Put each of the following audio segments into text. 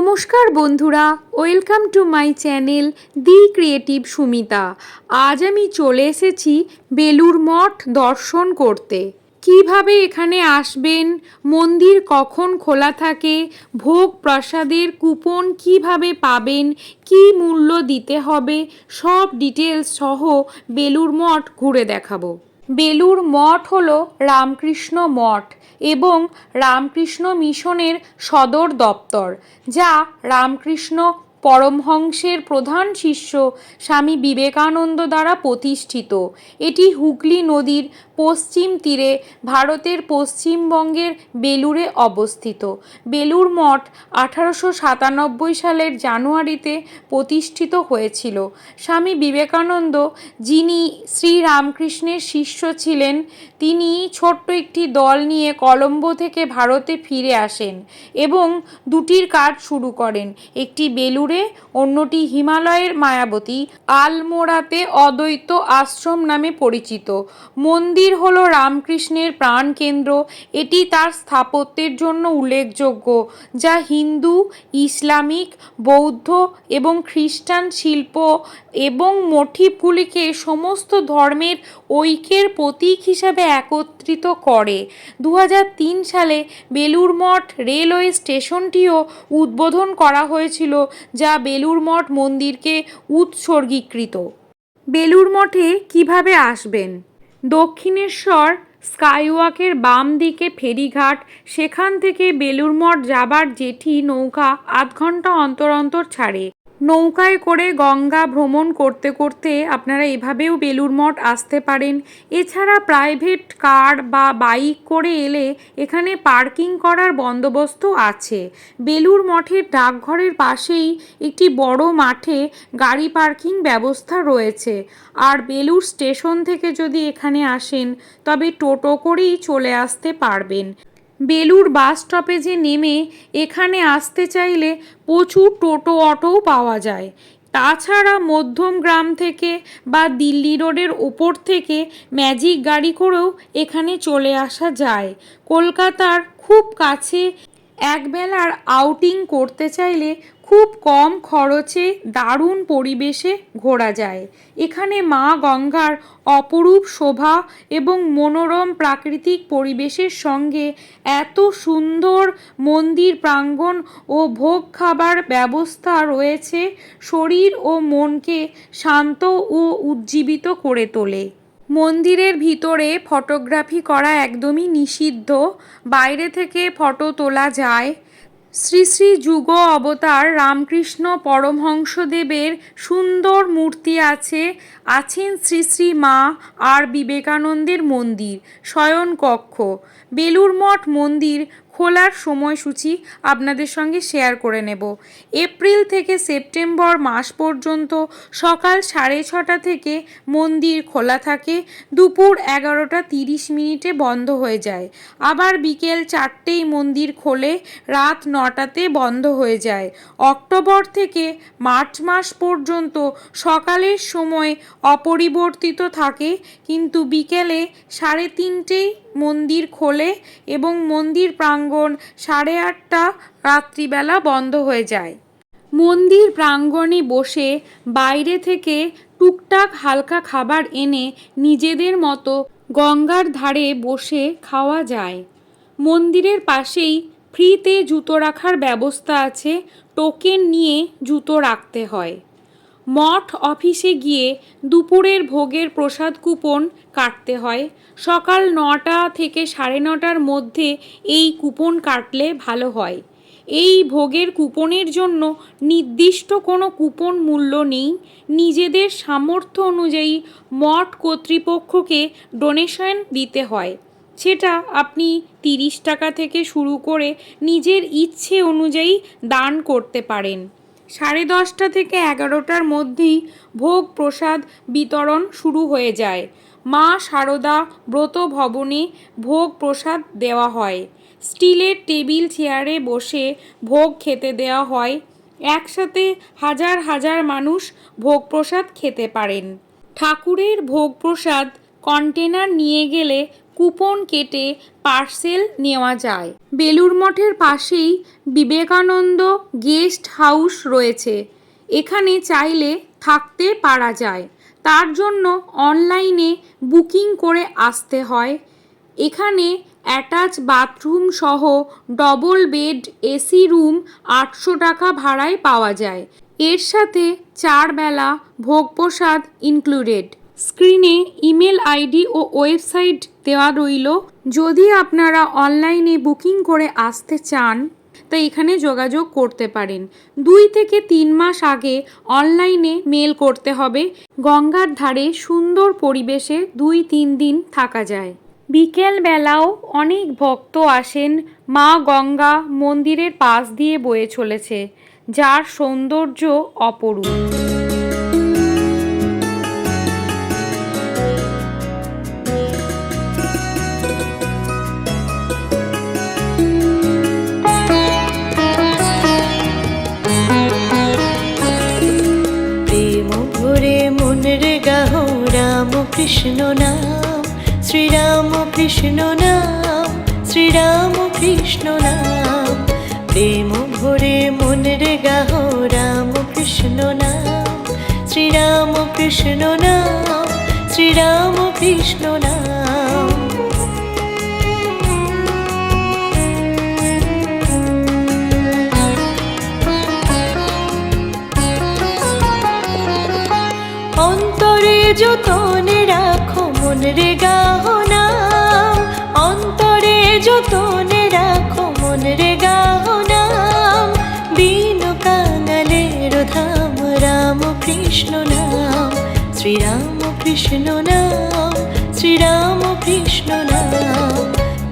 নমস্কার বন্ধুরা, welcome to my channel the creative Sumita. আজ আমি চলে এসেছি বেলুর মঠ দর্শন করতে। কীভাবে এখানে আসবেন, মন্দির কখন খোলা থাকে, ভোগ প্রসাদের কুপন কীভাবে পাবেন, কি মূল্য দিতে হবে, সব ডিটেলস সহ বেলুর মঠ ঘুরে দেখাবো। বেলুর মঠ হল রামকৃষ্ণ মঠ এবং রামকৃষ্ণ মিশনের সদর দপ্তর, যা রামকৃষ্ণ পরমহংসের প্রধান শিষ্য স্বামী বিবেকানন্দ দ্বারা প্রতিষ্ঠিত। এটি হুগলি নদীর পশ্চিম তীরে ভারতের পশ্চিমবঙ্গের বেলুরে অবস্থিত। বেলুর মঠ আঠারোশো সাতানব্বই সালের জানুয়ারিতে প্রতিষ্ঠিত হয়েছিল। স্বামী বিবেকানন্দ, যিনি শ্রীরামকৃষ্ণের শিষ্য ছিলেন, তিনি ছোট্ট একটি দল নিয়ে কলম্বো থেকে ভারতে ফিরে আসেন এবং দুটির কাজ শুরু করেন। একটি বেলুরে অন্যটি হিমালয়ের মায়াবতী, আলমোড়াতে অদ্বৈত আশ্রম নামে পরিচিত। মন্দির হলো রামকৃষ্ণের প্রাণকেন্দ্র। এটি তার স্থাপত্যের জন্য উল্লেখযোগ্য, যা হিন্দু, ইসলামিক, বৌদ্ধ এবং খ্রিস্টান শিল্প এবং মোটিভগুলিকে সমস্ত ধর্মের ঐক্যের প্রতীক হিসাবে একত্রিত করে। দু হাজার তিন সালে বেলুর মঠ রেলওয়ে স্টেশনটিও উদ্বোধন করা হয়েছিল, যা বেলুর মঠ মন্দিরকে উৎসর্গীকৃত। বেলুর মঠে কীভাবে আসবেন? দক্ষিণেশ্বর স্কাইওয়াকের বাম দিকে ফেরিঘাট, সেখান থেকে বেলুড়মঠ যাবার জেঠি নৌকা আধ ঘণ্টা অন্তর অন্তর ছাড়ে। নৌকায় করে গঙ্গা ভ্রমণ করতে করতে আপনারা এভাবেও বেলুর মঠ আসতে পারেন। এছাড়া প্রাইভেট কার বা বাইক করে এলে এখানে পার্কিং করার বন্দোবস্ত আছে। বেলুর মঠের ডাকঘরের পাশেই একটি বড় মাঠে গাড়ি পার্কিং ব্যবস্থা রয়েছে। আর বেলুর স্টেশন থেকে যদি এখানে আসেন, তবে টোটো করেই চলে আসতে পারবেন। বেলুর বাস স্টপেজে নেমে এখানে আসতে চাইলে প্রচুর টোটো, অটোও পাওয়া যায়। তাছাড়া মধ্যম গ্রাম থেকে বা দিল্লি রোডের ওপর থেকে ম্যাজিক গাড়ি করেও এখানে চলে আসা যায়। কলকাতার খুব কাছে একবেলার আউটিং করতে চাইলে খুব কম খরচে দারুণ পরিবেশে ঘোরা যায়। এখানে মা গঙ্গার অপরূপ শোভা এবং মনোরম প্রাকৃতিক পরিবেশের সঙ্গে এত সুন্দর মন্দির প্রাঙ্গণ ও ভোগ খাবার ব্যবস্থা রয়েছে, শরীর ও মনকে শান্ত ও উজ্জীবিত করে তোলে। মন্দিরের ভিতরে ফটোগ্রাফি করা একদমই নিষিদ্ধ। বাইরে থেকে ফটো তোলা যায়। শ্রী শ্রী যুগ অবতার রামকৃষ্ণ পরমহংসদেবের সুন্দর মূর্তি আছে। আছেন শ্রী শ্রী মা আর বিবেকানন্দের মন্দির, শয়নকক্ষ বেলুর মঠ মন্দির খোলার সময়সূচি আপনাদের সঙ্গে শেয়ার করে নেব। এপ্রিল থেকে সেপ্টেম্বর মাস পর্যন্ত সকাল সাড়ে ছটা থেকে মন্দির খোলা থাকে, দুপুর এগারোটা তিরিশ মিনিটে বন্ধ হয়ে যায়। আবার বিকেল চারটেই মন্দির খোলে, রাত নটাতে বন্ধ হয়ে যায়। অক্টোবর থেকে মার্চ মাস পর্যন্ত সকালের সময় অপরিবর্তিত থাকে, কিন্তু বিকেলে সাড়ে তিনটেই মন্দির খোলে এবং মন্দির প্রাঙ্গণ সাড়ে আটটা রাত্রিবেলা বন্ধ হয়ে যায়। মন্দির প্রাঙ্গণে বসে বাইরে থেকে টুকটাক হালকা খাবার এনে নিজেদের মতো গঙ্গার ধারে বসে খাওয়া যায়। মন্দিরের পাশেই ফ্রিতে জুতো রাখার ব্যবস্থা আছে, টোকেন নিয়ে জুতো রাখতে হয়। মঠ অফিসে গিয়ে দুপুরের ভোগের প্রসাদ কুপন কাটতে হয়। সকাল নটা থেকে সাড়ে নটার মধ্যে এই কুপন কাটলে ভালো হয়। এই ভোগের কুপনের জন্য নির্দিষ্ট কোনো কুপন মূল্য নেই। নিজেদের সামর্থ্য অনুযায়ী মঠ কর্তৃপক্ষকে ডোনেশন দিতে হয়। সেটা আপনি তিরিশ টাকা থেকে শুরু করে নিজের ইচ্ছে অনুযায়ী দান করতে পারেন। সাড়ে দশটা থেকে এগারোটার মধ্যেই ভোগ প্রসাদ বিতরণ শুরু হয়ে যায়। মা সারদা ব্রত ভবনে ভোগ প্রসাদ দেওয়া হয়। স্টিলের টেবিল চেয়ারে বসে ভোগ খেতে দেওয়া হয়। একসাথে হাজার হাজার মানুষ ভোগ প্রসাদ খেতে পারেন। ঠাকুরের ভোগ প্রসাদ কন্টেনার নিয়ে গেলে কুপন কেটে পার্সেল নেওয়া যায়। বেলুর মঠের পাশেই বিবেকানন্দ গেস্ট হাউস রয়েছে। এখানে চাইলে থাকতে পারা যায়। তার জন্য অনলাইনে বুকিং করে আসতে হয়। এখানে অ্যাটাচ বাথরুম সহ ডবল বেড, এসি রুম আটশো টাকা ভাড়ায় পাওয়া যায়। এর সাথে চার বেলা ভোগ প্রসাদ ইনক্লুডেড। স্ক্রিনে ইমেল আইডি ও ওয়েবসাইট দেওয়া রইল। যদি আপনারা অনলাইনে বুকিং করে আসতে চান, তা এখানে যোগাযোগ করতে পারেন। দুই থেকে তিন মাস আগে অনলাইনে মেল করতে হবে। গঙ্গার ধারে সুন্দর পরিবেশে দুই তিন দিন থাকা যায়। বিকেল বেলাও অনেক ভক্ত আসেন। মা গঙ্গা মন্দিরের পাশ দিয়ে বয়ে চলেছে, যার সৌন্দর্য অপরূপ। শ্রীরাম কৃষ্ণ নাম শ্রীরাম কৃষ্ণ নাম। প্রেম ভরে মনের গাহ রাম কৃষ্ণ নাম শ্রীরাম কৃষ্ণ নাম শ্রীরাম কৃষ্ণ নাম। অন্তরে যতনে রে গাহনাম অন্তরে যতনে রাখো মন রে গাহনাম বিন কাঙালের ধাম, রাম কৃষ্ণ নাম, শ্রীরাম কৃষ্ণ নাম, শ্রীরাম কৃষ্ণ নাম।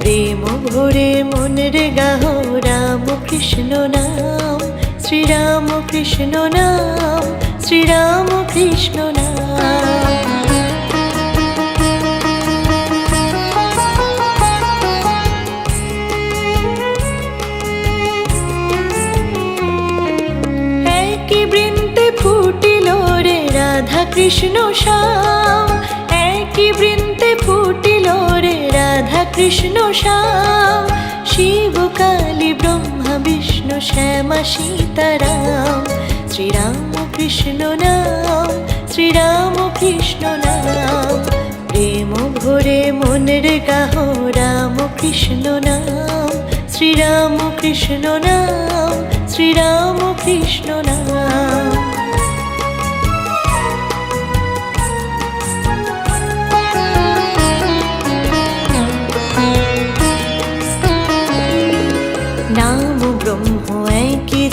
প্রেম ভরে মন রে গাহ, রাম কৃষ্ণ নাম, শ্রীরাম কৃষ্ণ নাম, শ্রীরাম কৃষ্ণ নাম। কৃষ্ণ শ্যাম। একই বৃন্তে ফুটিল রে রাধা কৃষ্ণ শ্যাম। শিব কালী ব্রহ্মা বিষ্ণু শ্যামা সীতারাম। শ্রীরাম কৃষ্ণ নাম, শ্রীরাম কৃষ্ণ নাম। প্রেম ভরে মনের গাহ রাম কৃষ্ণ নাম। শ্রীরাম কৃষ্ণ নাম, শ্রীরাম কৃষ্ণ নাম।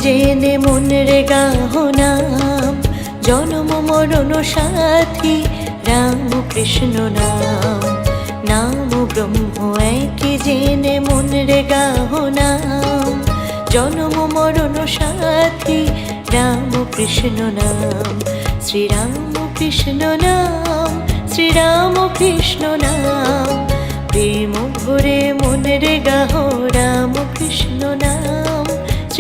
জেনে মনের গাহ নাম। জন্ম মরণ সাথী, রাম কৃষ্ণ নাম। নাম ব্রহ্ম একই জেনে মনের গাহ নাম। জন্ম মরণ সাথী, রাম কৃষ্ণ নাম। শ্রীরাম কৃষ্ণ নাম, শ্রীরাম কৃষ্ণ নাম। প্রেম ভরে মনের গাহ, রাম কৃষ্ণ নাম।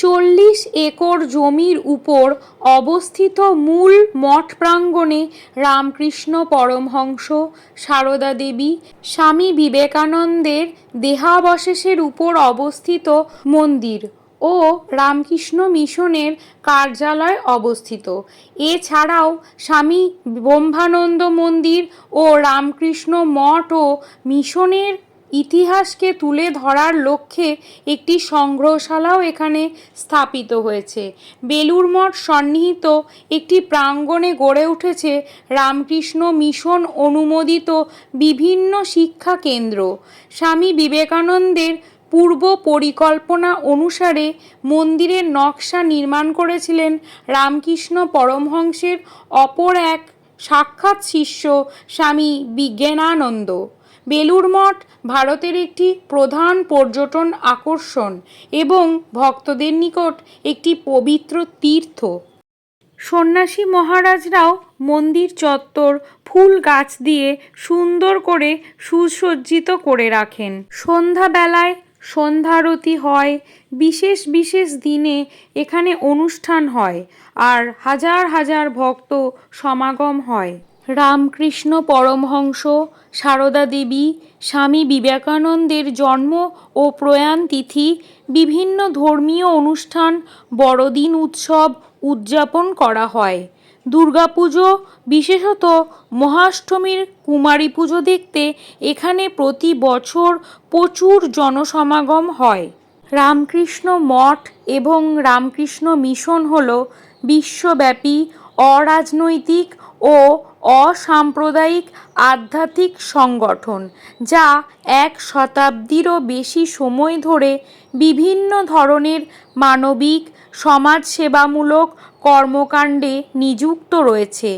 চল্লিশ একর জমির উপর অবস্থিত মূল মঠ প্রাঙ্গণে রামকৃষ্ণ পরমহংস, সারদা দেবী, স্বামী বিবেকানন্দের দেহাবশেষের উপর অবস্থিত মন্দির ও রামকৃষ্ণ মিশনের কার্যালয় অবস্থিত। এছাড়াও স্বামী ব্রহ্মানন্দ মন্দির ও রামকৃষ্ণ মঠ ও মিশনের ইতিহাসকে তুলে ধরার লক্ষ্যে একটি সংগ্রহশালাও এখানে স্থাপিত হয়েছে। বেলুর মঠ সন্নিহিত একটি প্রাঙ্গণে গড়ে উঠেছে রামকৃষ্ণ মিশন অনুমোদিত বিভিন্ন শিক্ষা কেন্দ্র। স্বামী বিবেকানন্দের পূর্ব পরিকল্পনা অনুসারে মন্দিরের নকশা নির্মাণ করেছিলেন রামকৃষ্ণ পরমহংসের অপর এক সাক্ষাৎ শিষ্য স্বামী বিজ্ঞানানন্দ। বেলুর মঠ ভারতের একটি প্রধান পর্যটন আকর্ষণ এবং ভক্তদের নিকট একটি পবিত্র তীর্থ। সন্ন্যাসী মহারাজরাও মন্দির চত্বর ফুল গাছ দিয়ে সুন্দর করে সুসজ্জিত করে রাখেন। সন্ধ্যাবেলায় সন্ধ্যারতি হয়, বিশেষ বিশেষ দিনে এখানে অনুষ্ঠান হয় আর হাজার হাজার ভক্ত সমাগম হয়। রামকৃষ্ণ পরমহংস, সারদা দেবী, স্বামী বিবেকানন্দের জন্ম ও প্রয়াণ তিথি, বিভিন্ন ধর্মীয় অনুষ্ঠান, বড়দিন উৎসব উদযাপন করা হয়। দুর্গাপুজো, বিশেষত মহাষ্টমীর কুমারী পুজো দেখতে এখানে প্রতি বছর প্রচুর জনসমাগম হয়। রামকৃষ্ণ মঠ এবং রামকৃষ্ণ মিশন হল বিশ্বব্যাপী অরাজনৈতিক ও অসাম্প্রদায়িক আধ্যাত্মিক সংগঠন, যা এক শতাব্দীরও বেশি সময় ধরে বিভিন্ন ধরনের মানবিক, সমাজসেবামূলক কর্মকাণ্ডে নিযুক্ত রয়েছে।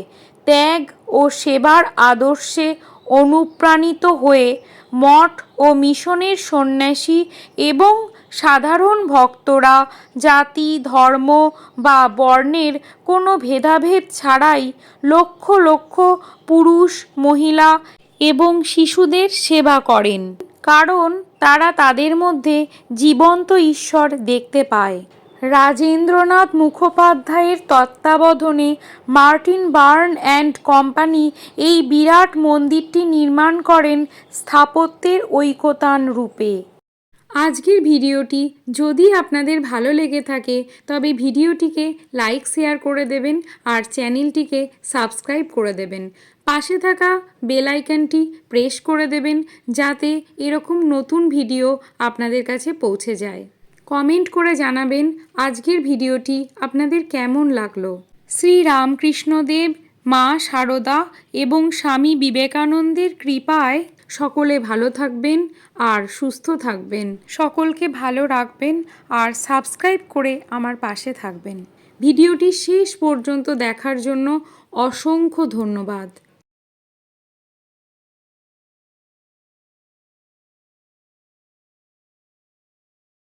ত্যাগ ও সেবার আদর্শে অনুপ্রাণিত হয়ে মঠ ও মিশনের সন্ন্যাসী এবং সাধারণ ভক্তরা, জাতি, ধর্ম বা বর্ণের কোনো ভেদাভেদ ছাড়াই লক্ষ লক্ষ পুরুষ, মহিলা এবং শিশুদের সেবা করেন। কারণ তারা তাদের মধ্যে জীবন্ত ঈশ্বর দেখতে পায়। রাজেন্দ্রনাথ মুখোপাধ্যায়ের তত্ত্বাবধানে মার্টিন বার্ন অ্যান্ড কোম্পানি এই বিরাট মন্দিরটি নির্মাণ করেন স্থাপত্যের ঐকতান রূপে। আজকের ভিডিওটি যদি আপনাদের ভালো লেগে থাকে, তবে ভিডিওটিকে লাইক, শেয়ার করে দেবেন আর চ্যানেলটিকে সাবস্ক্রাইব করে দেবেন। পাশে থাকা বেল আইকনটি প্রেস করে দেবেন যাতে এরকম নতুন ভিডিও আপনাদের কাছে পৌঁছে যায়। কমেন্ট করে জানাবেন আজকের ভিডিওটি আপনাদের কেমন লাগল। শ্রী রামকৃষ্ণদেব মা শারদা এবং স্বামী বিবেকানন্দের কৃপায় সকলে ভালো থাকবেন আর সুস্থ থাকবেন। সকলকে ভালো রাখবেন আর সাবস্ক্রাইব করে আমার পাশে থাকবেন। ভিডিওটি শেষ পর্যন্ত দেখার জন্য অসংখ্য ধন্যবাদ।